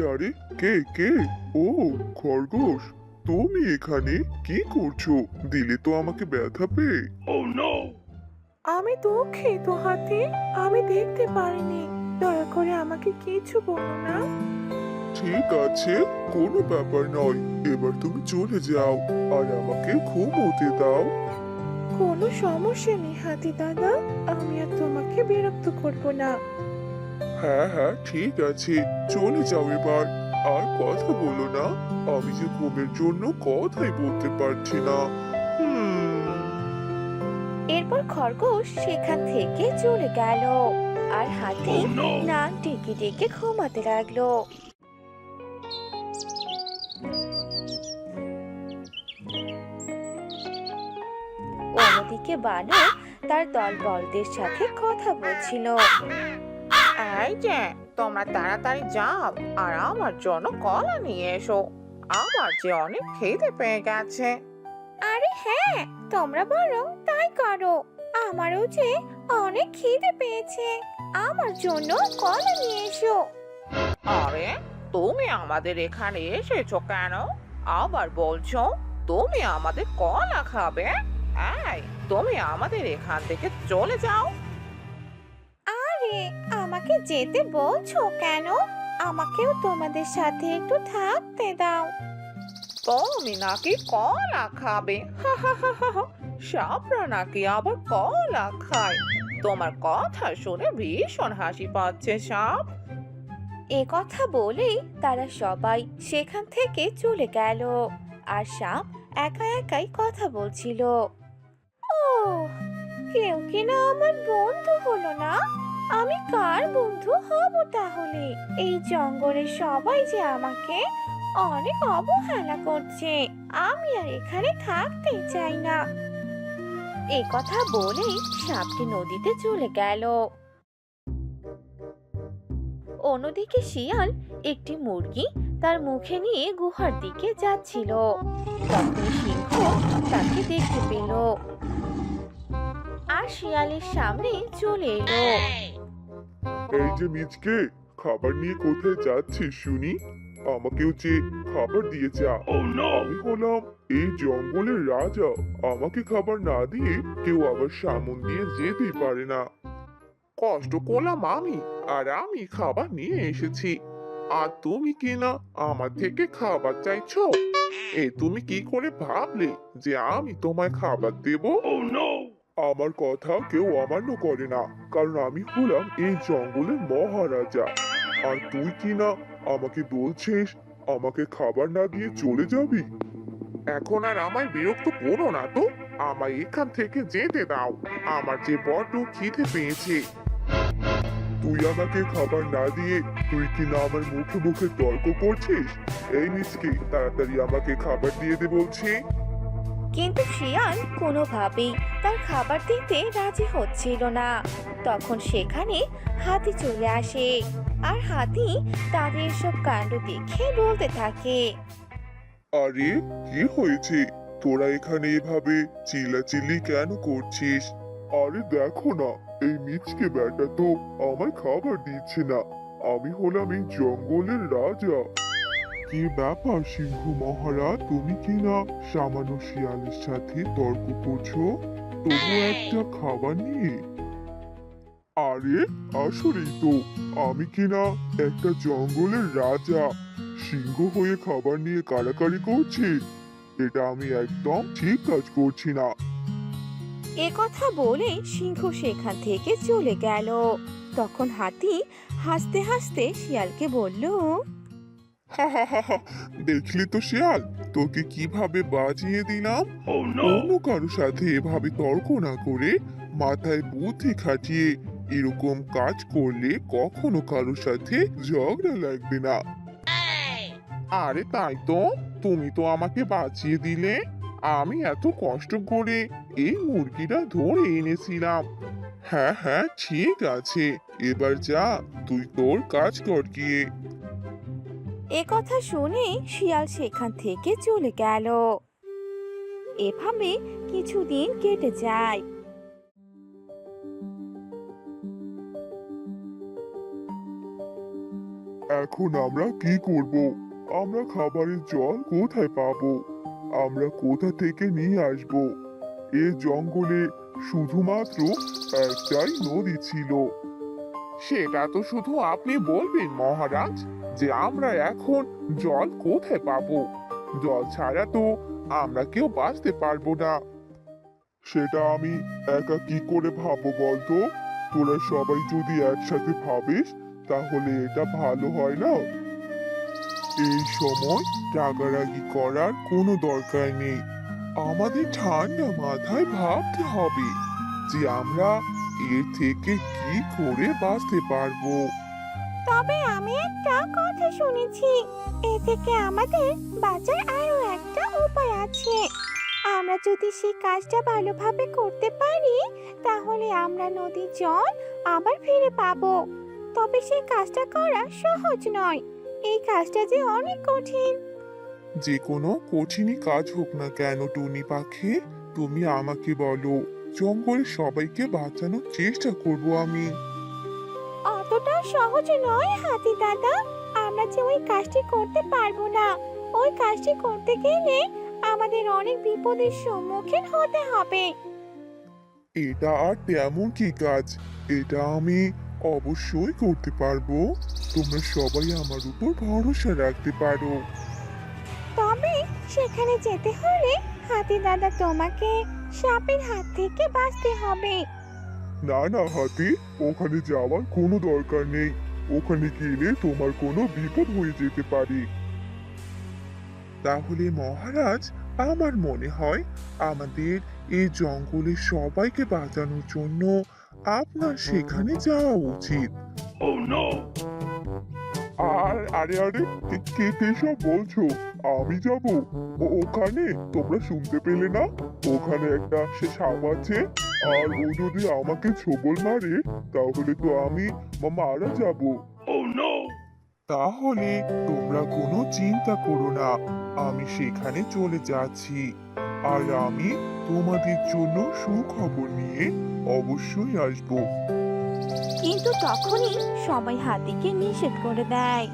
আরে আরে কে কে? ও খরগোশ তুমি এখানে? কি করছ? দিলে তো আমাকে ব্যথা পেয়ে। আমি দুঃখিত হাতি আমি দেখতে পারিনি। দয়া করে আমাকে কিছু বলো না। ঠিক আছে কোনো ব্যাপার নয়। এবার তুমি চলে যাও আর আমাকে ঘুমোতে দাও। কোনো সমস্যা নেই হাতি দাদা আমি আর তোমাকে বিরক্ত করব না। হ্যাঁ হ্যাঁ ঠিক আছে। চলে যাও এবার। আর কথা বলো না আমি যে ঘুমের জন্য কথাই বলতে পারছি না। এরপর খরগোশ সেখান থেকে চলে গেল। আর হাতি নাক ডেকে ডেকে ঘুমাতে লাগল। অন্যদিকে বানর তার দল বলদের সাথে কথা বলছিল। এই যে তোমরা তাড়াতাড়ি যাও আর আমার জন্য কলা নিয়ে এসো। আমার যে অনেক খিদে পেয়ে গেছে। আরে হ্যাঁ তোমরা বরং তাই করো। আমারও যে অনেক খিদে পেয়েছে। আমার জন্য কলা নিয়ে এসো। আরে তুমি আমাদের এখানে এসেছ কেন? আবার বলছো তুমি আমাদের কলা খাবে? এই তুমি আমাদের এখান থেকে চলে যাও। আরে আমাকে যেতে বলছো কেন? আমাকেও তোমাদের সাথে একটু থাকতে দাও। তুমি নাকি কলা খাবে? সাপরা নাকি আবার কলা খায়? তোমার কথা শুনে ভীষণ হাসি পাচ্ছে সাপ। এ কথা বলেই তারা সবাই সেখান থেকে চলে গেল আর সাপ একা একাই কথা বলছিল। ও কেউ কিনা আমার বন্ধু হলো না? আমি কার বন্ধু হব তাহলে? এই জঙ্গলের সবাই যে আমাকে অনেক অবহেলা করছে, আমি আর এখানে থাকতেই চাই না। এই কথা বলেই সাপটি নদীতে চলে গেল। অন্যদিকে শিয়াল একটি মুরগি তার মুখে নিয়ে গুহার দিকে যাচ্ছিল। তখন সিংহ তাকে দেখতে পেল। আর শিয়ালের সামনে চলে এলো। এই যে মিজকে খাবার নিয়ে কোথায় যাচ্ছিস শুনি? আমাকেও যে খাবার দিয়ে যা আমি হলাম এই জঙ্গলের রাজা। আমাকে খাবার না দিয়ে কেউ আবার সামন দিয়ে যেতেই পারে না। কষ্ট করলাম আমি আর আমি খাবার নিয়ে এসেছি। আর তুমি কি না আমার থেকে খাবার চাইছো? এ তুমি কি করে ভাবলে যে আমি তোমায় খাবার দেব? আমার কথা কেউ অমান্য করে না, কারণ আমি হলাম এই জঙ্গলের মহারাজা। আর তুই কি না আমাকে বলছিস, আমাকে খাবার না দিয়ে চলে যাবি? এখন আর আমায় বিরক্ত করো না তো, আমায় এখান থেকে যেতে দাও, আমার যে বড্ড খিদে পেয়েছে। তুই আমাকে খাবার না দিয়ে, তুই কি না আমার মুখে মুখে তর্ক করছিস? এই মিসকে, তাড়াতাড়ি আমাকে খাবার দিয়ে দে বলছি। কিন্তু শিয়াল কোনোভাবেই তার খাবার দিতে রাজি হচ্ছিল না। তখন সেখানে হাতি চলে আসে আর হাতি তাদের সব কাণ্ড দেখে বলতে থাকে। আরে, কি হয়েছে? তোরা এখানে এভাবে চিল্লাচিল্লি কেন করছিস? আরে দেখো না, এই মিচকে ব্যাটা তো আমায় খাবার দিচ্ছে না। আমি হলাম এই জঙ্গলের রাজা। কি ব্যাপার সিংহ মহারাজ? তুমি কি না সামান্য শিয়ালের সাথে তর্ক করছ? তবু একটা খাবার নিয়ে। আরে আসলেই তো। আমি কিনা একটা জঙ্গলের রাজা? সিংহ হয়ে খাবার নিয়ে কাড়াকাড়ি করছি? এটা আমি একদম ঠিক কাজ করছি না। এ কথা বলে সিংহ সেখান থেকে চলে গেল। তখন হাতি হাসতে হাসতে শিয়ালকে বলল দেখলি তো শিয়াল তোকে কীভাবে বাজিয়ে দিলাম? অন্য কারও সাথে এভাবে তর্ক না করে মাথায় বুদ্ধি খাটিয়ে এরকম কাজ করলে কখনো কারোর সাথে ঝগড়া লাগবে না। আরে তাই তো তুমি তো আমাকে বাঁচিয়ে দিলে। আমি এত কষ্ট করে এই মুরগিটা ধরে এনেছিলাম। হ্যাঁ হ্যাঁ ঠিক আছে এবার যা তুই তোর কাজ কর গিয়ে। এ কথা শুনে শিয়াল সেখান থেকে চলে গেল। এভাবে কিছুদিন কেটে যায়। এখন আমরা কি করব? আমরা খাবারের জল কোথায় পাবো? আমরা কোথা থেকে নিয়ে আসব? এ জঙ্গলে শুধুমাত্র একটাই নদী ছিল। সেটা তো শুধু আপনি বলবেন মহারাজ। যে আমরা এখন জল কোথায় পাবো? জল ছাড়া তো আমরা কেউ বাঁচতে পারব না। সেটা আমি একা কি করে ভাববো বলতো? তোরা সবাই যদি একসাথে ভাবিস, তাহলে এটা ভালো হয় না? এই সময় রাগারাগি করার কোনো দরকার নেই। আমাদের ঠান্ডা মাথায় ভাবতে হবে যে আমরা এর থেকে কি করে বাঁচতে পারব। তবে আমি একটা কথা শুনেছি। এ থেকে আমাদের বাঁচার আরও একটা উপায় আছে। আমরা যদি সেই কাজটা ভালোভাবে করতে পারি, তাহলে আমরা নদীর জল আবার ফিরে পাবো। তবে সেই কাজটা করা সহজ নয়। এই কাজটা যে অনেক কঠিন। যে কোনো কঠিনই কাজ হোক না কেন, টুনি পাখি, তুমি আমাকে বলো জঙ্গলের সবাইকে বাঁচানোর চেষ্টা করব আমি। অতটা সহজ নয় হাতি দাদা। আমরা যে ওই কাজটি করতে পারব না। ওই কাজটি করতে গেলে আমাদের অনেক বিপদের সম্মুখীন হতে হবে। এটা আর তেমন কি কাজ। এটা আমি অবশ্যই করতে পারব। তোমরা সবাই আমার উপর ভরসা রাখতে পারো। তবে সেখানে যেতে হলে হাতি দাদা তোমাকে সাপের হাত থেকে বাঁচতে হবে। না না হাতি ওখানে যাওয়ার কোনো দরকার নেই। ওখানে গেলে তোমার কোনো বিপদ হয়ে যেতে পারে। তাহলে মহারাজ আমার মনে হয় আমাদের এই জঙ্গলে সবাইকে বাঁচানোর জন্য আপনার সেখানে যাওয়া উচিত। আর আরে আরে কে- কে সব বলছো? আমি যাব। ওখানে? তোমরা শুনতে পেলে না? ওখানে একটা সে সাপ আছে। আর ও যদি আমাকে ছবল মারে তাহলে তো আমি মারা যাব। তাহলে তোমরা কোনো চিন্তা করো না আমি সেখানে চলে যাচ্ছি। আর আমি তোমাদের জন্য সুখবর নিয়ে অবশ্যই আসব। কিন্তু তখনই সবাই হাতিকে নিষেধ করে দেয়।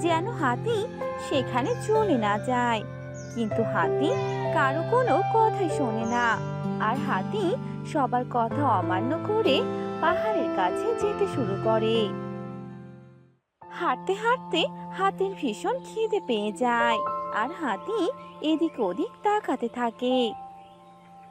যেন হাতি সেখানে চলে না যায়। কিন্তু হাতি কারও কোনো কথাই শোনে না। আর হাতি সবার কথা অমান্য করে পাহাড়ের কাছে যেতে শুরু করে। হাঁটতে হাঁটতে হাতির ভীষণ খিদে পেয়ে যায় আর হাতি এদিক ওদিক তাকাতে থাকে।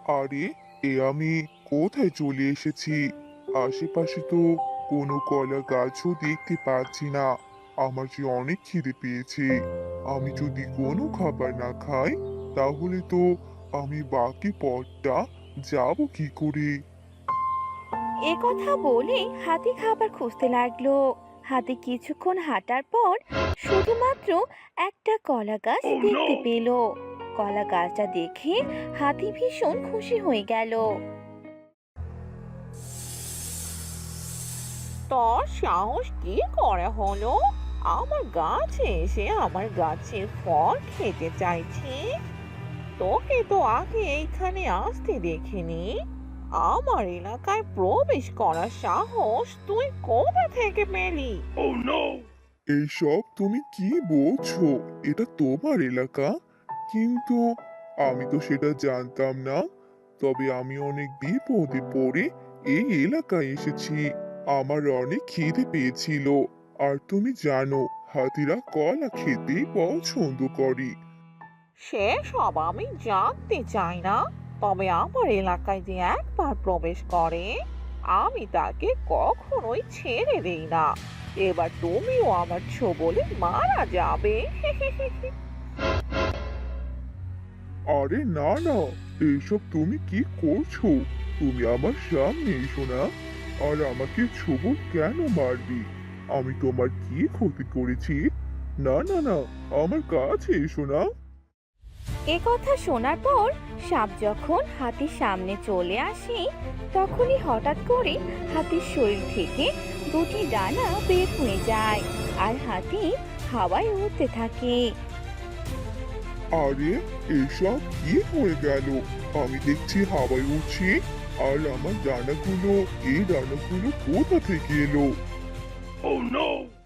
আরে, এ আমি কোথায় চলে এসেছি? আশেপাশে তো কোনো কলা গাছও দেখতে পাচ্ছি না। আমার যে অনেক খিদে পেয়েছে। আমি যদি কোনো খাবার না খাই তাহলে তো আমি বাকি পথটা যাব কি করে? এ কথা বলে হাতি খাবার খুঁজতে লাগল। হাতি কিছুক্ষণ হাঁটার পর শুধুমাত্র একটা কলা গাছ দেখতে পেল। কলা গাছটা দেখে হাতি ভীষণ খুশি হয়ে গেল। তোর সাহস কি করে হলো? আমার গাছে এসে আমার গাছের ফল খেতে চাইছি। তোকে তো আগে এইখানে আসতে দেখিনি। আমার এলাকায় প্রবেশ করার সাহস তুই কোথা থেকে পেলি? এইসব তুমি কি বলছো? এটা তোমার এলাকা? কিন্তু আমি তো সেটা জানতাম না। তবে আমি অনেক বিপদে পড়ে এই এলাকায় এসেছি। আমার অনেক খিদে পেয়েছিল। আর তুমি জানো হাতিরা কলা খেতে পছন্দ করে। সেসব আমি জানতে চাই না। তবে আমার এলাকায় যে একবার প্রবেশ করে, আমি তাকে কখনোই ছেড়ে দেই না। এবার তুমিও আমার ছোবলে মারা যাবে। আরে না না এইসব তুমি কি করছ? তুমি আমার সামনে এসো না। আর আমাকে ছোবো কেন মারবি? আমি তোমার কি ক্ষতি করেছি? না না না, আমার কাছে এসো না। এ কথা শোনার পর সাপ যখন হাতির সামনে চলে আসে তখনই হঠাৎ করে হাতির শরীর থেকে দুটি ডানা বের হয়ে যায় আর হাতি হাওয়ায় উড়তে থাকে। আরে এসব কি হয়ে গেল? আমি দেখছি হাওয়ায় উঠছি আর আমার ডানাগুলো এই ডানাগুলো কোথা থেকে এলো?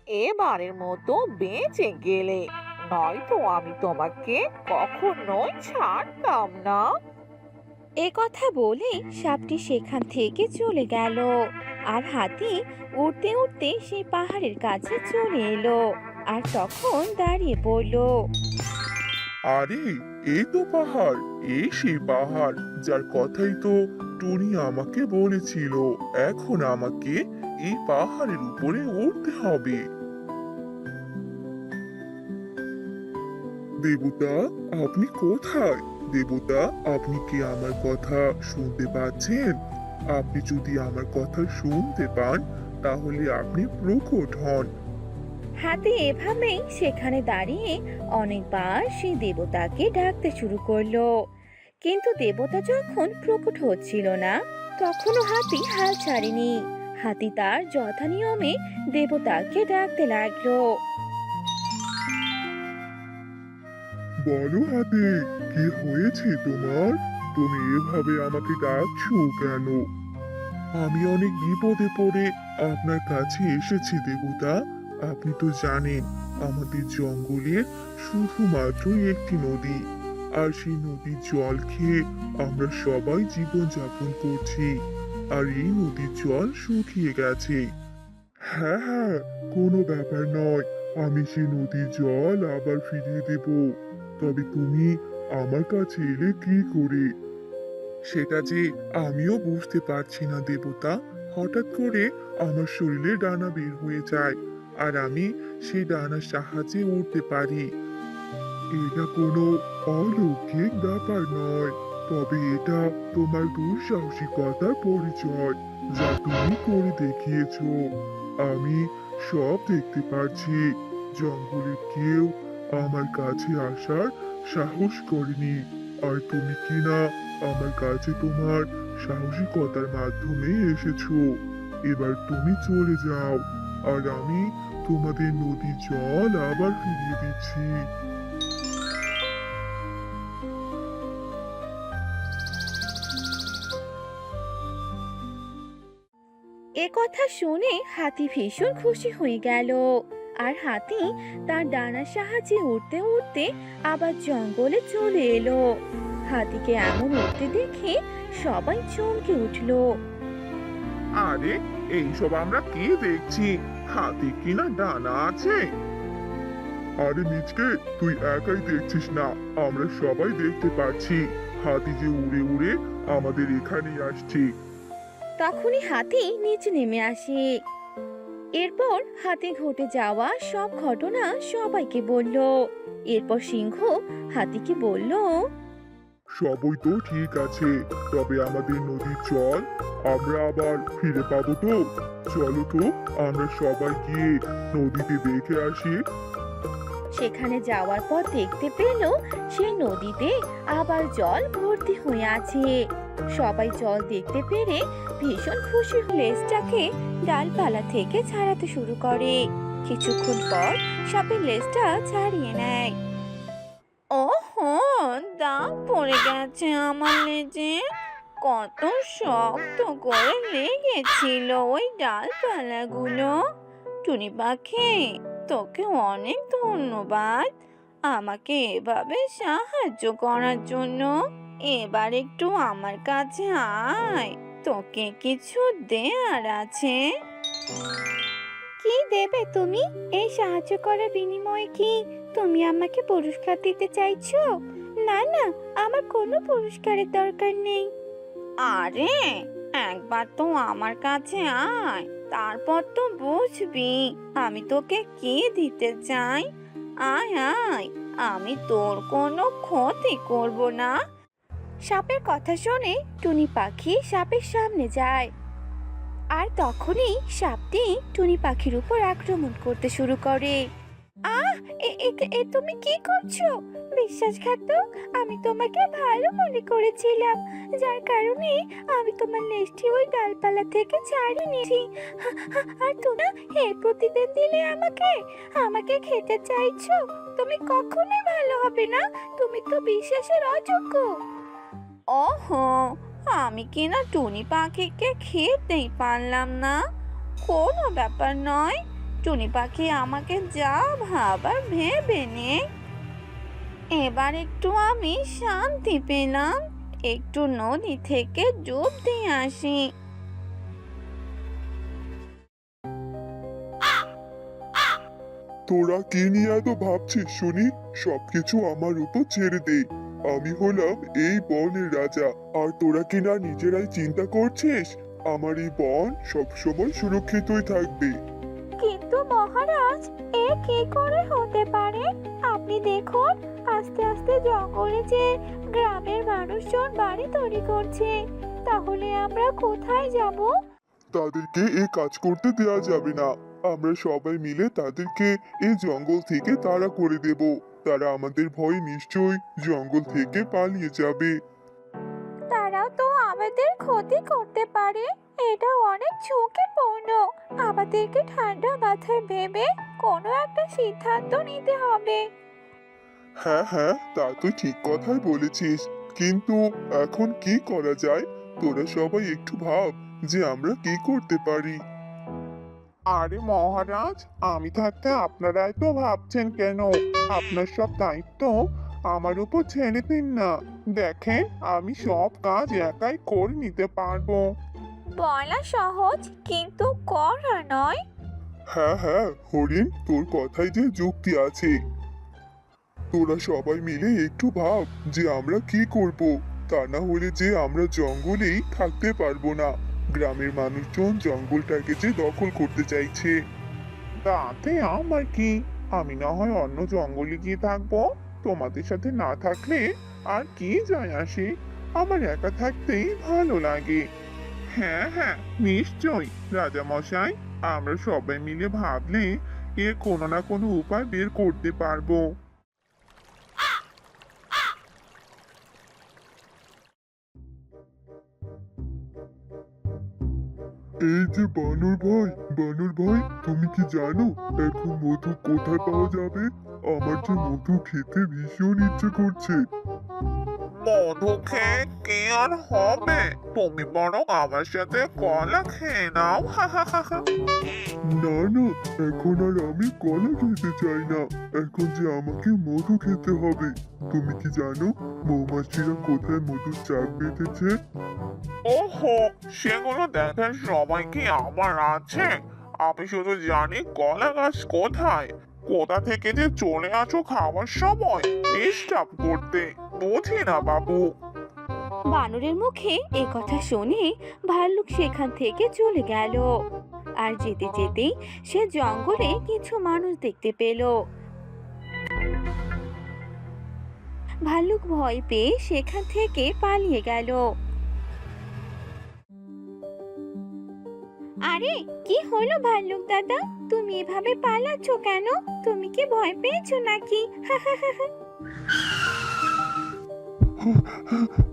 এবারের মতো বেঁচে গেলে। নয়তো আমি তোমাকে কখনোই ছাড়তাম না। এ কথা বলে সাপটি সেখান থেকে চলে গেল আর হাতি উঠতে উঠতে সেই পাহাড়ের কাছে চলে এলো আর তখন দাঁড়িয়ে পড়ল। আরে এই তো পাহাড় এই সেই পাহাড় যার কথাই তো টুনি আমাকে বলেছিল। এখন আমাকে এই পাহাড়ের উপরে উঠতে হবে। দেবতা, আপনি কোথায়? দেবতা, আপনি কি আমার কথা শুনতে পাচ্ছেন? আপনি যদি আমার কথা শুনতে পান, তাহলে আপনি প্রকট হন। হাতি এভাবেই সেখানে দাঁড়িয়ে অনেকবার সেই দেবতাকে ডাকতে শুরু করল। কিন্তু দেবতা যখন প্রকট হচ্ছিল না, তখনও হাতি হাল ছাড়েনি। হাতি তার যথা নিয়মে দেবতাকে ডাকতে লাগল। বলো হাতে, কি হয়েছে তোমার? তুমি এভাবে আমাকে ডাকছো কেন? আমি অনেক বিপদে পড়ে আপনার কাছে এসেছি, দেবতা। আপনি তো জানেন, আমাদের জঙ্গলের শুধুমাত্র একটি নদী। আর সেই নদীর জল খেয়ে আমরা সবাই জীবন যাপন করছি। আর এই নদীর জল শুকিয়ে গেছে। হ্যাঁ হ্যাঁ কোনো ব্যাপার নয়। আমি সেই নদীর জল আবার ফিরিয়ে দেবো। তবে তুমি আমার কাছে এলে কি করে? সেটা যে আমিও বুঝতে পারছি না, দেবতা। হঠাৎ করে আমার শরীরে ডানা বের হয়ে যায় আর আমি সেই ডানার সাহায্যে উঠতে পারি। এটা কোনো অলৌকিক ব্যাপার নয়, তবে এটা তোমার দুঃসাহসিকতার পরিচয় যা তুমি করে দেখিয়েছো। আমি সব দেখতে পাচ্ছি জঙ্গলের কেউ আমার কাছে আসার সাহস করেনি। আর তুমি কিনা আমার কাছে তোমার সাহসিকতার মাধ্যমে এসেছ? এবার তুমি চলে যাও, আর আমি তোমাদের নদীর জল আবার ফিরিয়ে দিচ্ছি। এ কথা শুনে হাতি ভীষণ খুশি হয়ে গেল। আর হাতি তার ডানার সাহায্যে উঠতে উঠতে আবার জঙ্গলে চলে এলো। হাতিকে এমন উঠতে দেখে সবাই চমকে উঠল। আরে এইসব আমরা কি দেখছি? হাতে কিনা ডানা আছে? আরে মিচকে তুই একাই দেখছিস না আমরা সবাই দেখতে পাচ্ছি। হাতি যে উড়ে উড়ে আমাদের এখানে আসছে। তখনই হাতি নিচে নেমে আসে। এরপর হাতি ঘটে যাওয়া সব ঘটনা সবাইকে বলল। এরপর সিংহ হাতিকে বলল সবই তো ঠিক আছে তবে আমাদের নদীর জল আমরা আবার ফিরে পাবো তো। চলো তো আমরা সবাই গিয়ে নদীতে দেখে আসি। সেখানে যাওয়ার পর দেখতে পেল সেই নদীতে আবার জল ভর্তি হয়ে আছে। সবাই জল দেখতে পেরে ভীষণ খুশি লেজটাকে ডালপালা থেকে ছাড়াতে শুরু করে। কিছুক্ষণ পর সাপের লেজটা ছাড়িয়ে নেয়। ওহো, দাগ পড়ে গেছে আমার লেজে। কত শক্ত করে লেগেছিল ওই ডালপালাগুলো। টুনি পাখি, তোকে অনেক ধন্যবাদ। আমাকে এভাবে সাহায্য করার জন্য। এবার একটু আমার কাছে আয়। তোকে কিছু দেয়ার আছে। কি দেবে তুমি? এই সাহায্য করার বিনিময়ে কি তুমি আমাকে পুরস্কার দিতে চাইছো? না না আমার কোনো পুরস্কারের দরকার নেই। আরে একবার তো আমার কাছে আয় তারপর তো বুঝবি আমি তোকে কি দিতে চাই। আয় আয় আমি তোর কোনো ক্ষতি করব না। সাপের কথা শুনে টুনি পাখি সাপের সামনে যায়। আর তখনই সাপটি টুনি পাখির উপর আক্রমণ করতে শুরু করে। আহ, এ তুমি কি করছ? বিশ্বাসঘাতক, আমি তোমাকে ভালো মনে করেছিলাম। যার কারণে আমি তোমার লেজটি ওই ডালপালা থেকে ছাড়িয়ে নিয়েছি। আর তুমি এর প্রতিদিন দিলে আমাকে? আমাকে খেতে চাইছো? তুমি কখনোই ভালো হবে না। তুমি তো বিশ্বাসের অযোগ্য। ওহো, আমি কিনা টুনি পাখিকে খেতেই পারলাম না? কোনো ব্যাপার নয়, টুনি পাখি আমাকে যা ভাবার ভেবে নে এবার একটু আমি শান্তি পেলাম, একটু নদী থেকে ডুব দিয়ে আসি। তোরা কি নিয়ে এত ভাবছিস শুনি? সবকিছু আমার উপর ছেড়ে দে। আমি হলাম এই বনের রাজা। আর তোরা কি না নিজেরাই চিন্তা করছিস? আমার এই বন সবসময় সুরক্ষিতই থাকবে। কিন্তু মহারাজ এ কি করে হতে পারে? আপনি দেখুন আস্তে আস্তে জঙ্গলে যে গ্রামের মানুষজন বাড়ি তৈরি করছে তাহলে আমরা কোথায় যাব? তাদেরকে এই কাজ করতে দেওয়া যাবে না। আমরা সবাই মিলে তাদেরকে এই জঙ্গল থেকে তাড়া করে দেব। তারা আমাদের ভয়ে নিশ্চয়ই জঙ্গল থেকে পালিয়ে যাবে। তারা তো আমাদের ক্ষতি করতে পারে। এটা অনেক ঝুঁকিপূর্ণ। আমাদেরকে ঠান্ডা মাথায় ভেবে কোনো একটা সিদ্ধান্ত নিতে হবে। হ্যাঁ হ্যাঁ তা তুই ঠিক কথাই বলেছিস। কিন্তু এখন কি করা যায়? তোরা সবাই একটু ভাব যে আমরা কি করতে পারি। আরে মহারাজ আমি থাকতে আপনারা এত ভাবছেন কেন? আপনার সব দায়িত্ব আমার উপর ছেড়ে দিন না। দেখেন আমি সব কাজ একাই করে নিতে পারব। বলা সহজ কিন্তু করা নয়। হ্যাঁ হ্যাঁ হরিণ তোর কথাই যে যুক্তি আছে। তোরা সবাই মিলে একটু ভাব যে আমরা কি করব। তা না হলে যে আমরা জঙ্গলেই থাকতে পারব না। গ্রামের মানুষজন জঙ্গলটাকে যে দখল করতে চাইছে, তাতে আমার কি? আমি না হয় অন্য জঙ্গলে গিয়ে থাকব? তোমাদের সাথে না থাকলে আর কি যায় আসে? আমার একা থাকতেই ভালো লাগে। হ্যাঁ হ্যাঁ নিশ্চয়ই রাজা মশাই আমরা সবাই মিলে ভাবলে এর কোনো না কোনো উপায় বের করতে পারব। এই যে বানর ভাই বানর ভাই তুমি কি জানো এখন মধু কোথায় পাওয়া যাবে? আমার যে মধু খেতে ভীষণ ইচ্ছে করছে। মধু খেয়ে কি আর হবে? তুমি বরং আমার সাথে কলা খেয়ে নাও না না এখন আর আমি কলা খেতে চাই না। এখন যে আমাকে মধু খেতে হবে। তুমি কি জানো মৌমাছিরা কোথায় মধুর চাক বেঁধেছে? ওহো। সেগুলো দেখার সময় কি আমার আছে? আমি শুধু জানি কলা গাছ কোথায়। কোথা থেকে যে চলে আসো খাওয়ার সময় ডিস্টার্ব করতে। বুঝি না বাবু। বানরের মুখে এ কথা শুনে ভাল্লুক সেখান থেকে চলে গেল। আর যেতে যেতেই সে জঙ্গলে কিছু মানুষ দেখতে পেল। ভাল্লুক ভয় পেয়ে সেখান থেকে পালিয়ে গেল। আরে, কি হলো ভাল্লুক দাদা? তুমি এভাবে পালাচ্ছ কেন? তুমি কি ভয় পেয়েছ নাকি?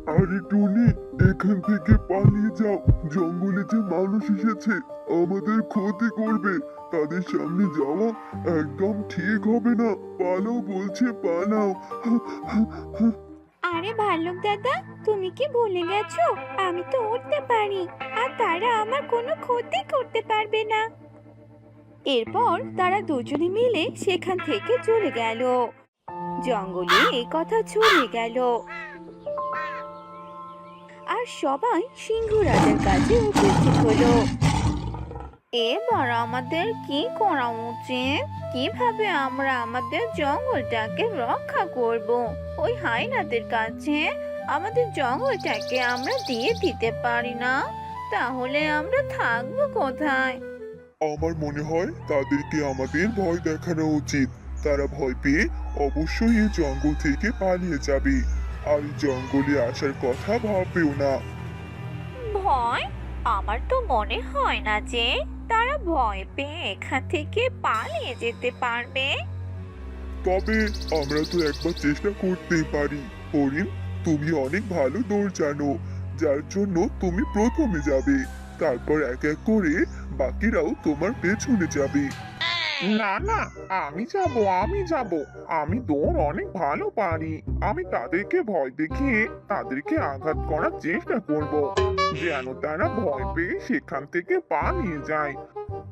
আরে টুনি, এখান থেকে পালিয়ে যাও। জঙ্গলে যে মানুষ এসেছে, আমাদের ক্ষতি করবে। তাদের সামনে যাওয়া একদম ঠিক হবে না। পালাও বলছে, পালাও। আরে ভাল্লুক দাদা, তুমি কি ভুলে গেছো? আমি তো উঠতে পারি, আর তারা আমার কোনো ক্ষতি করতে পারবে না। এরপর তারা দুজনে মিলে সেখান থেকে চলে গেল। জঙ্গলে এই কথা ছড়িয়ে গেল। আর সবাই সিংহ রাজার কাছে উপস্থিত হলো। এবার আমাদের কি করা উচিত? কীভাবে আমরা আমাদের জঙ্গলটাকে রক্ষা করব? ওই হাইনাদের কাছে আমাদের জঙ্গলটাকে আমরা দিয়ে দিতে পারি না। তাহলে আমরা থাকব কোথায়? আমার মনে হয় তাদেরকে আমাদের ভয় দেখানো উচিত। তারা ভয় পেয়ে অবশ্যই এই জঙ্গল থেকে পালিয়ে যাবে। আর জঙ্গলে আসার কথা ভাববেও না। ভয়? আমার তো মনে হয় না যে তারা ভয় পেয়ে এখান থেকে পালিয়ে যেতে পারবে। তবে আমরা তো একবার চেষ্টা করতেই পারি। হরিণ তুমি অনেক ভালো দৌড় জানো যার জন্য তুমি প্রথমে যাবে। তারপর এক এক করে বাকিরাও তোমার পেছনে যাবে। না না আমি যাব আমি যাব। আমি দৌড় অনেক ভালো পারি। আমি তাদেরকে ভয় দেখিয়ে তাদেরকে আঘাত করার চেষ্টা করব। যেন তারা ভয় পেয়ে সেখান থেকে পালিয়ে যায়।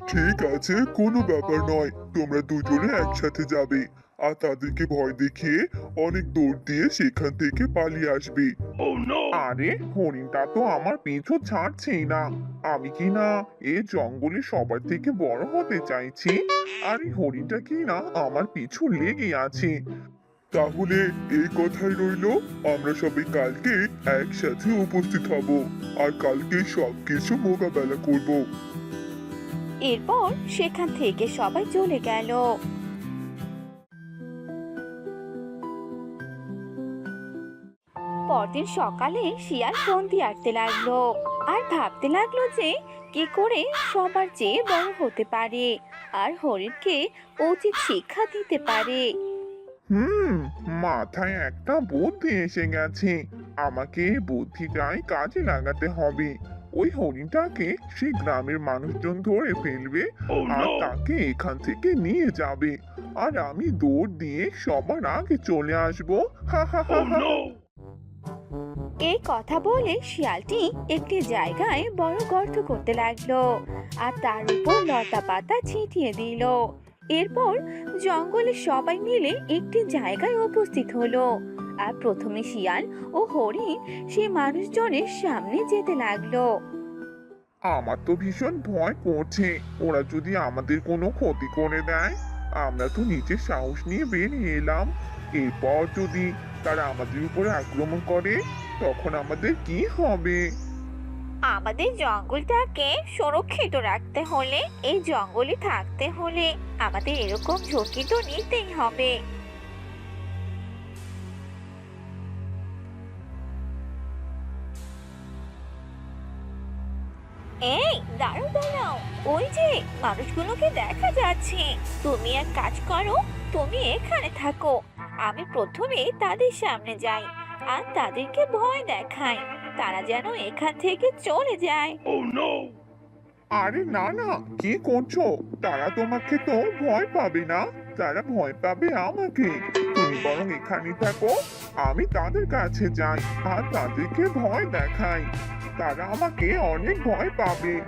ঠিক আছে কোনো ব্যাপার নয়। তোমরা দুজনে একসাথে যাবে। আর তাদেরকে ভয় দেখিয়ে অনেক দৌড় দিয়ে সেখান থেকে পালিয়ে আসবে। আরে হরিণটা তো আমার পিছু ছাড়ছেই না। আমি কি না এই জঙ্গলে সবার থেকে বড় হতে চাইছি? আর এই হরিণটা কি না আমার পিছু লেগে আছে। তাহলে এই কথাই রইল, আমরা সবাই কালকে একসাথে উপস্থিত হব আর কালকে সবকিছু মোকাবেলা করব। এরপর সেখান থেকে সবাই চলে গেল। পরদিন সকালে শিয়াল বন্দি আটতে লাগল আর ভাবতে লাগল যে কি করে সবার চেয়ে বড় হতে পারে আর হরিণকে উচিত শিক্ষা দিতে পারে। হুম মাথায় একটা বুদ্ধি এসে গেছে। আমাকে এই বুদ্ধিটাই কাজে লাগাতে হবে। ওই হরিণটাকে সেই গ্রামের মানুষজন ধরে ফেলবে আর তাকে এখান থেকে নিয়ে যাবে। আর আমি দৌড় দিয়ে সবার আগে চলে আসব। হা হা হা হা। এই কথা বলে শিয়ালটি একটি জায়গায় বড় গর্ত করতে লাগল। আর তার উপর লতা পাতা ছিটিয়ে দিল। এরপর জঙ্গলে সবাই মিলে একটি জায়গায় উপস্থিত হলো। আর প্রথমে শিয়াল ও হরিণ সেই মানুষজনের সামনে যেতে লাগল। আমার তো ভীষণ ভয় করছে। ওরা যদি আমাদের কোনো ক্ষতি করে দেয়, আমরা তো নিজের সাহস নিয়ে বেরিয়ে এলাম। এরপর যদি তারা আমাদের উপরে আক্রমণ করে, তখন আমাদের কি হবে? আমাদের জঙ্গলটাকে সুরক্ষিত রাখতে হলে, এই জঙ্গলে থাকতে হলে আমাদের এরকম ঝুঁকি তো নিতেই হবে। এই, দাঁড়াও দাঁড়াও। ওই যে, মানুষগুলোকে দেখা যাচ্ছে। তুমি এক কাজ করো, তুমি এখানে থাকো। আমি প্রথমে তাদের সামনে যাই, আর তাদেরকে ভয় দেখাই। তারা যেন এখান থেকে চলে যায়। আরে না না কি করছ? তারা তোমাকে তো ভয় পাবে না। তারা ভয় পাবে আমাকে। তুমি বরং এখানে থাকো। আমি তাদের কাছে যাই আর তাদেরকে ভয় দেখাই। তারা আমাকে অনেক ভয় পাবে।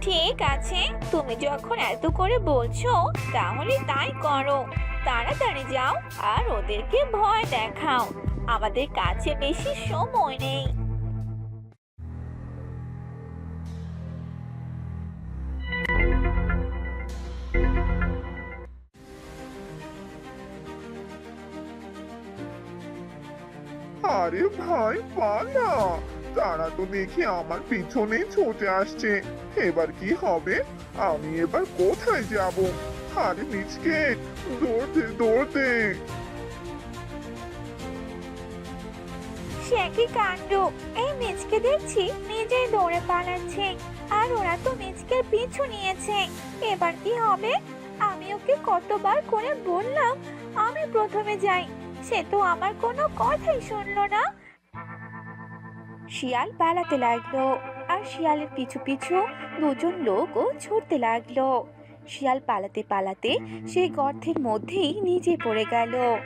ঠিক আছে তুমি যখন এত করে বলছো তাহলে তাই করো। তাড়াতাড়ি যাও আর ওদেরকে ভয় দেখাও। আমাদের কাছে বেশি সময় নেই। আরে ভাই পালা তারা তো দেখি আমার পিছনে ছুটে আসছে। এবার কি হবে? আমি এবার কোথায় যাব? আরে মিচকে, দৌড়তে দৌড়তে। সে কি কাণ্ড? এই মিচকে দেখছি নিজেই দৌড়ে পালাচ্ছে, আর ওরা তো মিচকের পিছু নিয়েছে। এবার কি হবে? আমি ওকে কতবার করে বললাম, আমি প্রথমে যাই। সে তো আমার কোনো কথাই শুনলো না। শিয়াল পালাতে লাগল আর শিয়ালের পিছু পিছু দুজন লোকও ছুটতে লাগল। শিয়াল পালাতে পালাতে সেই গর্তের মধ্যেই নিচে পড়ে গেল।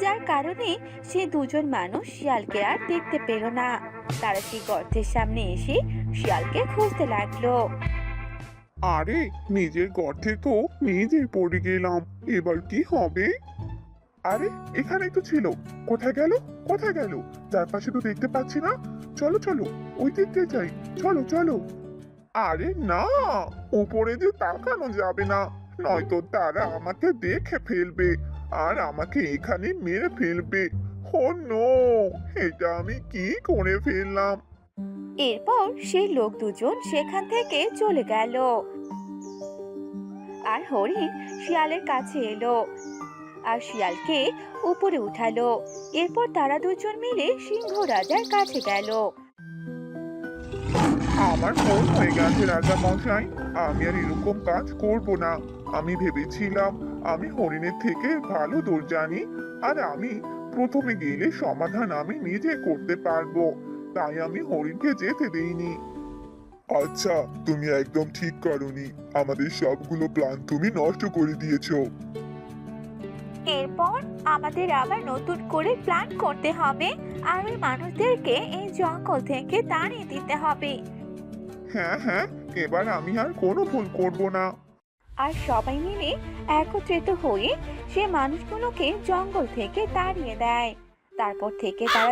যার কারণে সে দুজন মানুষ শিয়ালকে আর দেখতে পেল না। তারা সেই গর্তের সামনে এসে শিয়ালকে খুঁজতে লাগল। আরে, নিজের গর্তে তো নিজেই পড়ে গেলাম। এবার কি হবে? আরে, এখানেই তো ছিল। কোথায় গেল? কোথায় গেল? তার পাশে তো দেখতে পাচ্ছি না। চলো চলো, ওই দিকতে যাই। চলো চলো। আরে না, উপরে যে তাকানো যাবে না। নয়তো তারা আমাকে দেখে ফেলবে আর আমাকে এখানে মেরে ফেলবে। ও নো, এটা আমি কি করে ফেললাম? এরপর সেই লোক দুজন সেখান থেকে চলে গেল। আর হরিণ শিয়ালের কাছে এলো। আর শিয়ালকে উপরে উঠালো। এরপর তারা দুজন মিলে সিংহ রাজার কাছে গেল। আমার ভুল হয়ে গেছে, রাজা মশাই। আমি আর এরকম কাজ করব না। আমি ভেবেছিলাম আমি হরিণের থেকে ভালো দৌড় জানি, আর আমি প্রথমে গেলে সমাধান আমি নিজে করতে পারব। তাই আমি হরিণকে যেতে দেইনি। আচ্ছা তুমি একদম ঠিক করনি। আমাদের সবগুলো প্ল্যান তুমি নষ্ট করে দিয়েছ। এরপর আমাদের আবার নতুন করে প্ল্যান করতে হবে। আর ওই মানুষদেরকে এই জঙ্গল থেকে তাড়িয়ে দিতে হবে। হ্যাঁ হ্যাঁ এবার আমি আর কোনো ভুল করব না। আর সবাই মিলে একত্রিত হয়ে সে মানুষগুলোকে জঙ্গল থেকে তাড়িয়ে দেয়। তারপর থেকে তারা